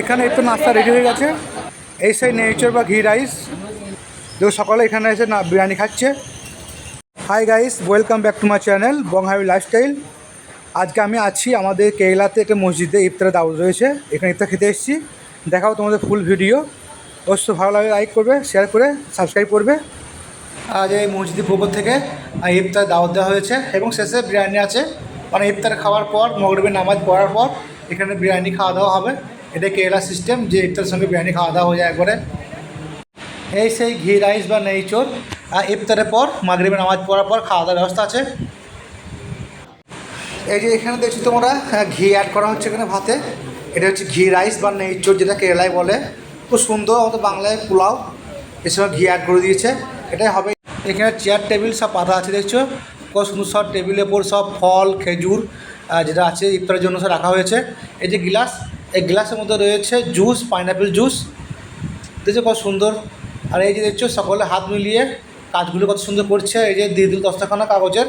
এখানে একটু নাস্তা রেডি হয়ে গেছে। এই সেই নেচার বা ঘি রাইস দেখো সকালে এখানে এসে না বিরিয়ানি খাচ্ছে। Hi guys welcome back to my channel Bong Hubby lifestyle আজকে আমি আছি আমাদের কেরালাতে একটা মসজিদে, ইফতার দাওয়াত রয়েছে। এখানে ইফতার খেতে এসেছি। দেখাও তোমাদের ফুল ভিডিও অবশ্যই ভালো লাগে লাইক করবে শেয়ার করে সাবস্ক্রাইব করবে। আজ এই মসজিদের পুকুর থেকে ইফতার দাওয়াত দেওয়া হয়েছে এবং শেষে বিরিয়ানি আছে। মানে ইফতার খাওয়ার পর, মগরবের নামাজ পড়ার পর এখানে বিরিয়ানি খাওয়া দাওয়া হবে। এটা কেরালা সিস্টেম যে ইফতারের সঙ্গে বিরিয়ানি খাওয়া দাওয়া হয়ে যায় একবারে। এই সেই ঘি রাইস বা নেই চোর আর ইফতারের পর মাগরিবের নামাজ পড়ার পর খাওয়া দাওয়ার ব্যবস্থা আছে। এই যে এখানে দেখছি তোমরা হ্যাঁ, ঘি অ্যাড করা হচ্ছে এখানে ভাতে। এটা হচ্ছে ঘি রাইস বা নেই চোর যেটা কেরালায় বলে। খুব সুন্দর আমাদের বাংলায় পোলাও সঙ্গে ঘি অ্যাড করে দিয়েছে। এটাই হবে। এখানে চেয়ার টেবিল সব পাতা আছে দেখছ? কত সুন্দর সব টেবিলের ওপর সব ফল খেজুর যেটা আছে ইফতারের জন্য সব রাখা হয়েছে। এই যে গ্লাস এই গ্লাসের মধ্যে রয়েছে জুস পাইনাপেল জুস দেখছ কত সুন্দর। আর এই যে দেখছ, সকলে হাত মিলিয়ে কাজগুলো কত সুন্দর করছে। এই যে দিয়ে দিল দশটাখানা কাগজের।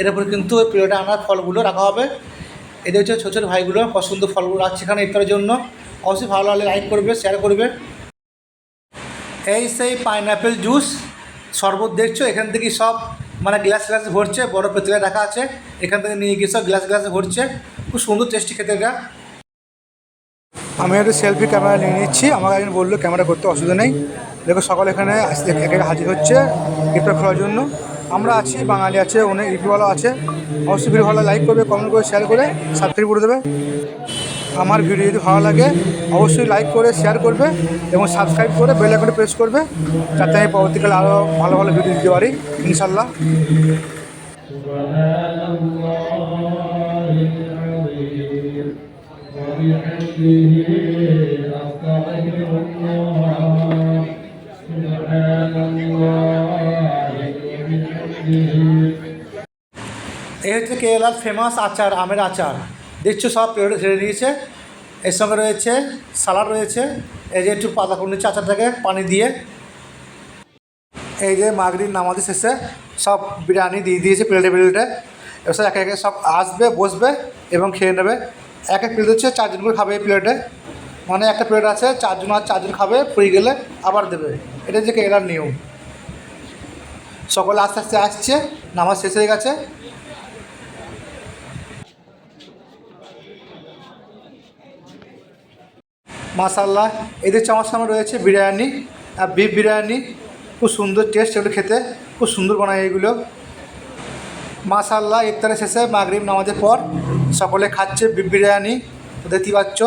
এর উপরে কিন্তু ওই প্লেটে আনার ফলগুলো রাখা হবে। এদের হচ্ছে ছোটো ছোটো ভাইগুলো কত সুন্দর ফলগুলো রাখছে এখানে ইফতারের জন্য। অবশ্যই ভালো লাগলে লাইক করবে শেয়ার করবে। এই সেই পাইনাপেল জুস শরবত দেখছ? এখান থেকে সব মানে গ্লাস গ্লাসে ভরছে, বড় পেতলে রাখা আছে। এখান থেকে নিয়ে গিয়ে সব গ্লাস গ্লাসে ভরছে। খুব সুন্দর টেস্টি খেতে এটা। আমি একটা সেলফি ক্যামেরা নিয়ে নিচ্ছি। আমাকে একজন বলল, ক্যামেরা করতে অসুবিধা নেই। দেখো, সকাল এখানে একে হাজির হচ্ছে ইফতার খোলার জন্য। আমরা আছি, বাঙালি আছে অনেক ইপিওয়ালা আছে। অবশ্যই ভিডিও ভালো লাইক করবে কমেন্ট করে শেয়ার করে সাবস্ক্রাইব করে দেবে। আমার ভিডিও যদি ভালো লাগে, অবশ্যই লাইক করে শেয়ার করবে এবং সাবস্ক্রাইব করে বেল আইকনে প্রেস করবে। যাতে আমি পরবর্তীকালে আরও ভালো ভালো ভিডিও দিতে পারি ইনশাল্লাহ এই হচ্ছে কেরালার ফেমাস আচার, আমের আচার। দেখছ সব প্লেটে ছেড়ে দিয়েছে। এর সঙ্গে রয়েছে সালাড রয়েছে। এই যে একটু পাতা করে নিচ্ছে আচারটাকে পানি দিয়ে। এই যে মাগরির নামাজের শেষে সব বিরিয়ানি দিয়ে দিয়েছে প্লেটে প্লেটে এবার একে একে সব আসবে, বসবে এবং খেয়ে নেবে। এক এক প্লেট হচ্ছে, চারজন করে খাবে এই প্লেটে মানে একটা প্লেট আছে, চারজন আর চারজন খাবে ফুরিয়ে গেলে আবার দেবে। এটা হচ্ছে কেরালার নিয়ম। সকলে আস্তে আস্তে আসছে, নামাজ শেষ হয়ে গেছে। মাসাল্লাহ এদের চামার সামনে রয়েছে, বিরিয়ানি। আর বিফ বিরিয়ানি, খুব সুন্দর টেস্ট এগুলো খেতে, খুব সুন্দর বানায় এগুলো। মাসাল্লাহ ইফতারের শেষে মাগরিব নামাজের পর সকলে খাচ্ছে বিরিয়ানি। দেখতে পাচ্ছ,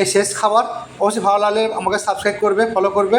এই শেষ খাবার। অবশ্যই ভালো লাগলে আমাকে সাবস্ক্রাইব করবে ফলো করবে।